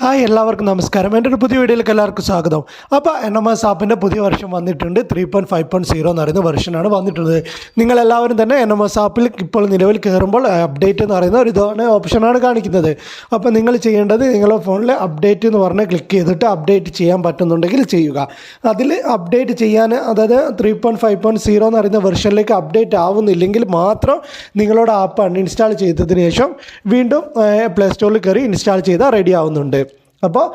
Hi എല്ലാവർക്കും നമസ്കാരം. എന്റെ ഒരു പുതിയ വീഡിയോയിലേക്ക് എല്ലാവർക്കും സ്വാഗതം. അപ്പോൾ എൻ എം എസ് ആപ്പിന്റെ പുതിയ വർഷം വന്നിട്ടുണ്ട്. Three point five point zero എന്ന് പറയുന്ന വെർഷനാണ് വന്നിട്ടുള്ളത്. നിങ്ങളെല്ലാവരും തന്നെ എൻ എം എസ് ആപ്പിൽ ഇപ്പോൾ നിലവിൽ കയറുമ്പോൾ അപ്ഡേറ്റ് എന്ന് പറയുന്ന ഒരു ഇതാണ് ഓപ്ഷനാണ് കാണിക്കുന്നത്. അപ്പോൾ നിങ്ങൾ ചെയ്യേണ്ടത് നിങ്ങളുടെ ഫോണിൽ അപ്ഡേറ്റ് എന്ന് പറഞ്ഞ് ക്ലിക്ക് ചെയ്തിട്ട് അപ്ഡേറ്റ് ചെയ്യാൻ പറ്റുന്നുണ്ടെങ്കിൽ ചെയ്യുക. അതിൽ അപ്ഡേറ്റ് ചെയ്യാൻ അതായത് three point five point zero എന്ന് പറയുന്ന വെർഷനിലേക്ക് അപ്ഡേറ്റ് ആവുന്നില്ലെങ്കിൽ മാത്രം നിങ്ങളുടെ ആപ്പ് അൺഇൻസ്റ്റാൾ ചെയ്തതിന് ശേഷം വീണ്ടും പ്ലേ സ്റ്റോറിൽ കയറി ഇൻസ്റ്റാൾ ചെയ്താൽ റെഡി ആവുന്നുണ്ട്. അപ്പോൾ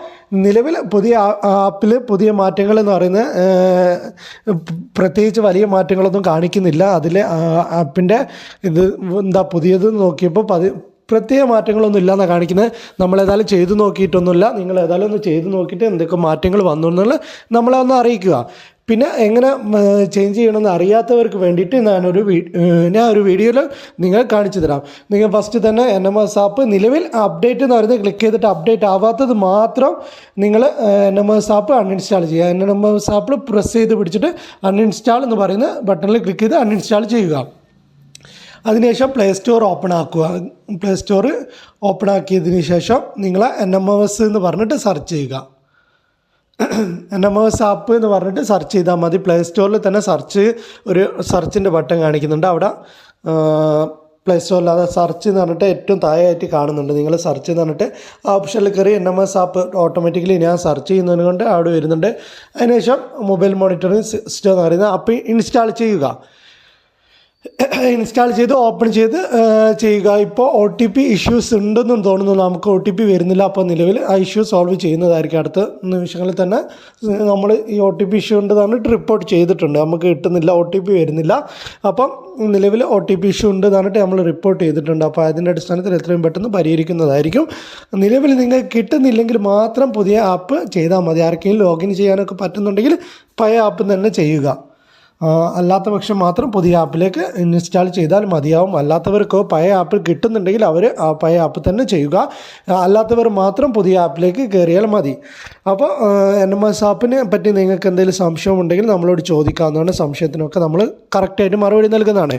നിലവിൽ പുതിയ ആപ്പിൽ പുതിയ മാറ്റങ്ങൾ എന്ന് പറയുന്നത് പ്രത്യേകിച്ച് വലിയ മാറ്റങ്ങളൊന്നും കാണിക്കുന്നില്ല. അതിൽ ആപ്പിന്റെ ഇത് എന്താ പുതിയത് നോക്കിയപ്പോൾ പതി പ്രത്യേക മാറ്റങ്ങളൊന്നും ഇല്ലയെന്നാണ് കാണിക്കുന്നത്. നമ്മളേതായാലും ചെയ്തു നോക്കിയിട്ടൊന്നുമില്ല. നിങ്ങൾ ഏതായാലും ഒന്ന് ചെയ്തു നോക്കിയിട്ട് എന്തൊക്കെ മാറ്റങ്ങൾ വന്നു എന്നുള്ളത് നമ്മളെ ഒന്ന് അറിയിക്കുക. പിന്നെ എങ്ങനെ ചേഞ്ച് ചെയ്യണമെന്ന് അറിയാത്തവർക്ക് വേണ്ടിയിട്ട് ഞാനൊരു ഞാൻ ഒരു വീഡിയോയിൽ നിങ്ങൾ കാണിച്ചു തരാം. നിങ്ങൾ ഫസ്റ്റ് തന്നെ എൻ എം എസ് ആപ്പ് നിലവിൽ അപ്ഡേറ്റ് എന്ന് പറയുന്നത് ക്ലിക്ക് ചെയ്തിട്ട് അപ്ഡേറ്റ് ആവാത്തത് മാത്രം നിങ്ങൾ N M S app uninstall ചെയ്യുക. എൻ എം എസ് ആപ്പിൽ പ്രസ് ചെയ്ത് പിടിച്ചിട്ട് അൺഇൻസ്റ്റാൾ എന്ന് പറയുന്ന ബട്ടണിൽ ക്ലിക്ക് ചെയ്ത് അൺഇൻസ്റ്റാൾ ചെയ്യുക. അതിനുശേഷം പ്ലേ സ്റ്റോർ ഓപ്പൺ ആക്കുക. പ്ലേ സ്റ്റോർ ഓപ്പൺ ആക്കിയതിന് ശേഷം നിങ്ങൾ എൻ എം എസ് എന്ന് പറഞ്ഞിട്ട് സെർച്ച് ചെയ്യുക. എസ് ആപ്പ് എന്ന് പറഞ്ഞിട്ട് സെർച്ച് ചെയ്താൽ മതി. പ്ലേ സ്റ്റോറിൽ തന്നെ സെർച്ച് ഒരു സെർച്ചിന്റെ ബട്ടൺ കാണിക്കുന്നുണ്ട്. അവിടെ പ്ലേ സ്റ്റോറിൽ അത് സെർച്ച് എന്ന് പറഞ്ഞിട്ട് ഏറ്റവും താഴെയായിട്ട് കാണുന്നുണ്ട്. നിങ്ങൾ സെർച്ച് എന്ന് പറഞ്ഞിട്ട് ആ ഓപ്ഷനിൽ കയറി N M S app automatically ഞാൻ സെർച്ച് ചെയ്യുന്നതിന് കൊണ്ട് അവിടെ വരുന്നുണ്ട്. അതിനുശേഷം മൊബൈൽ മോണിറ്ററിംഗ് സിസ്റ്റം എന്ന് പറയുന്നത് ആപ്പ് ഇൻസ്റ്റാൾ ചെയ്യുക. ഇൻസ്റ്റാൾ ചെയ്ത് ഓപ്പൺ ചെയ്ത് ചെയ്യുക. ഇപ്പോൾ ഒ ടി പി ഇഷ്യൂസ് ഉണ്ടെന്നും തോന്നുന്നു. നമുക്ക് ഒ ടി പി വരുന്നില്ല. അപ്പോൾ നിലവിൽ ആ ഇഷ്യൂ സോൾവ് ചെയ്യുന്നതായിരിക്കും. അടുത്ത നിമിഷങ്ങളിൽ തന്നെ നമ്മൾ ഈ ഒ ടി പി ഇഷ്യൂ ഉണ്ടെന്ന് പറഞ്ഞിട്ട് റിപ്പോർട്ട് ചെയ്തിട്ടുണ്ട്. നമുക്ക് കിട്ടുന്നില്ല ഒ ടി പി വരുന്നില്ല. അപ്പം നിലവിൽ ഒ ടി പി ഇഷ്യൂ ഉണ്ട് എന്നിട്ട് നമ്മൾ റിപ്പോർട്ട് ചെയ്തിട്ടുണ്ട്. അപ്പോൾ അതിന്റെ അടിസ്ഥാനത്തിൽ എത്രയും പെട്ടെന്ന് പരിഹരിക്കുന്നതായിരിക്കും. നിലവിൽ നിങ്ങൾക്ക് കിട്ടുന്നില്ലെങ്കിൽ മാത്രം പുതിയ ആപ്പ് ചെയ്താൽ മതി. ആർക്കെങ്കിലും ലോഗിൻ ചെയ്യാനൊക്കെ പറ്റുന്നുണ്ടെങ്കിൽ പഴയ ആപ്പ് തന്നെ ചെയ്യുക. അല്ലാത്ത പക്ഷം മാത്രം പുതിയ ആപ്പിലേക്ക് ഇൻസ്റ്റാൾ ചെയ്താൽ മതിയാവും. അല്ലാത്തവർക്ക് പഴയ ആപ്പിൽ കിട്ടുന്നുണ്ടെങ്കിൽ അവർ ആ പഴയ ആപ്പ് തന്നെ ചെയ്യുക. അല്ലാത്തവർ മാത്രം പുതിയ ആപ്പിലേക്ക് കയറിയാൽ മതി. അപ്പോൾ എൻ എം എസ് ആപ്പിനെ പറ്റി നിങ്ങൾക്ക് എന്തെങ്കിലും സംശയം ഉണ്ടെങ്കിൽ നമ്മളോട് ചോദിക്കാവുന്നതാണ്. സംശയത്തിനൊക്കെ നമ്മൾ കറക്റ്റായിട്ട് മറുപടി നൽകുന്നതാണ്.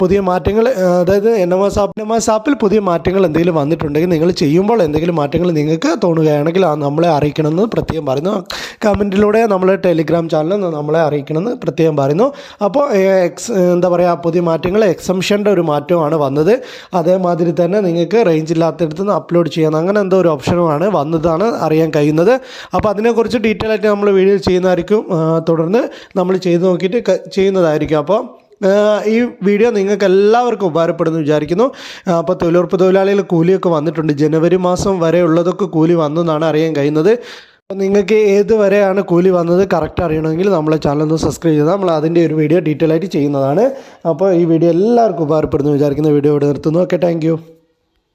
പുതിയ മാറ്റങ്ങൾ അതായത് N M S app N M S ആപ്പിൽ പുതിയ മാറ്റങ്ങൾ എന്തെങ്കിലും വന്നിട്ടുണ്ടെങ്കിൽ നിങ്ങൾ ചെയ്യുമ്പോൾ എന്തെങ്കിലും മാറ്റങ്ങൾ നിങ്ങൾക്ക് തോന്നുകയാണെങ്കിൽ നമ്മളെ അറിയിക്കണമെന്ന് പ്രത്യേകം പറയുന്നു. കമന്റിലൂടെ നമ്മളെ ടെലിഗ്രാം ചാനൽ നമ്മളെ അറിയിക്കണമെന്ന് പ്രത്യേകം പറയുന്നു. അപ്പോൾ എക്സ് എന്താ പറയുക പുതിയ മാറ്റങ്ങൾ എക്സംഷന്റെ ഒരു മാറ്റമാണ് വന്നത്. അതേമാതിരി തന്നെ നിങ്ങൾക്ക് റേഞ്ച് ഇല്ലാത്തടത്ത് നിന്ന് അപ്ലോഡ് ചെയ്യാൻ അങ്ങനെ എന്തോ ഒരു ഓപ്ഷനുമാണ് വന്നതാണ് അറിയാൻ കഴിയുന്നത്. അപ്പോൾ അതിനെക്കുറിച്ച് ഡീറ്റെയിൽ ആയിട്ട് നമ്മൾ വീഡിയോ ചെയ്യുന്നതായിരിക്കും. തുടർന്ന് നമ്മൾ ചെയ്ത് നോക്കിയിട്ട് ചെയ്യുന്നതായിരിക്കും. അപ്പോൾ ഈ വീഡിയോ നിങ്ങൾക്ക് എല്ലാവർക്കും ഉപകാരപ്പെടുന്നു വിചാരിക്കുന്നു. അപ്പോൾ തൊഴിലുറപ്പ് തൊഴിലാളികൾ കൂലിയൊക്കെ വന്നിട്ടുണ്ട്. ജനുവരി മാസം വരെ ഉള്ളതൊക്കെ കൂലി വന്നു എന്നാണ് അറിയാൻ കഴിയുന്നത്. നിങ്ങൾക്ക് ഏത് വരെയാണ് കൂലി വന്നത് കറക്റ്റ് അറിയണമെങ്കിൽ നമ്മളെ ചാനൽ ഒന്ന് സബ്സ്ക്രൈബ് ചെയ്താൽ നമ്മൾ അതിന്റെ ഒരു വീഡിയോ ഡീറ്റെയിൽ ആയിട്ട് ചെയ്യുന്നതാണ്. അപ്പോൾ ഈ വീഡിയോ എല്ലാവർക്കും ഉപകാരപ്പെടുന്നു വിചാരിക്കുന്ന. വീഡിയോ ഇവിടെ നിർത്തുന്നു. Okay thank